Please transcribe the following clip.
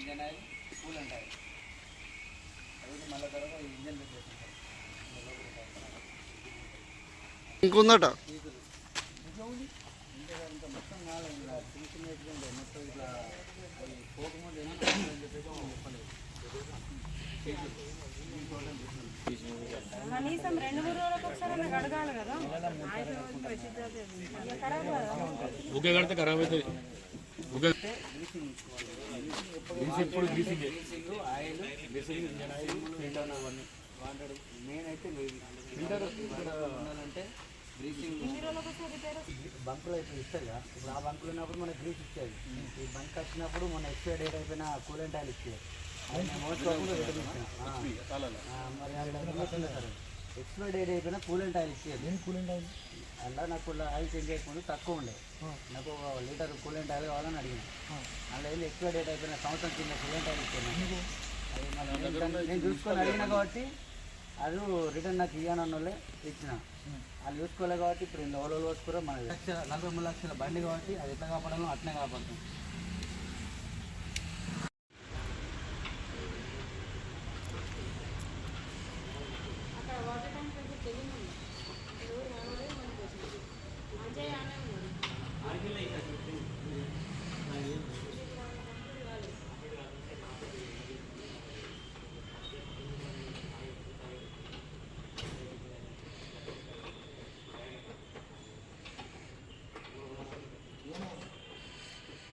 Engine oil cool and oil అది మళ్ళీ తర్వాత ఇంజన్ రిప్లేస్మెంట్ ఇంకుందట? ఇంకా మొత్తం కాలేదు. ఇలా మొత్తం ఇట్లా పోకముందు ఏమన్నా చెప్పేసి చెప్పలేదు. కనీసం రెండు మూడు రోజులకు ఒకసారి నాకు అడగాలి కదా. బుగ్గ కడితే ఖరాబ్ అవుతుంది. బుగ్గ greasing oil greasing engine oil filter అవన్నీ వాంటెడ్ మెయిన్ అయితే ఫిల్టర్ ఉండాలంటే గ్రీసింగ్ బంకులు అయితే ఇస్తాయి కదా ఇప్పుడు ఆ బంకులు ఉన్నప్పుడు మనకి గ్రీస్ ఇచ్చేది ఈ బంక్ వచ్చినప్పుడు మన ఎక్స్పైర్ డేట్ అయిపోయిన కూలెంట్ ఆయిల్ ఇచ్చేది మరి ఎక్స్పైర్ డేట్ అయిపోయిన కూలెంట్ ఆయిల్ ఇచ్చేది. నేను కూలెంట్ ఆయిల్ అలా నాకు ఆయిల్ చేంజ్ చేయకుండా తక్కువ ఉండే. నాకు ఒక లీటర్ కూలెంట్ ఆయిల్ కావాలని అడిగిన. అలా వెళ్ళి ఎక్స్పైర్ డేట్ అయిపోయిన సంవత్సరం కింద కూలెంట్ ఆయిల్ ఇచ్చాను అది మళ్ళీ నేను- చూసుకొని అడిగిన కాబట్టి అది రిటర్న్ నాకు ఇయ్యానన్న వాళ్ళే ఇచ్చిన. వాళ్ళు చూసుకోలే కాబట్టి ఇప్పుడు ఇంత ఓలో పోసుకురా మన లక్ష నలభై మూడు లక్షల బండి కాబట్టి అది ఎట్లా కాపాడాలో అట్నే కాపాడుతాం.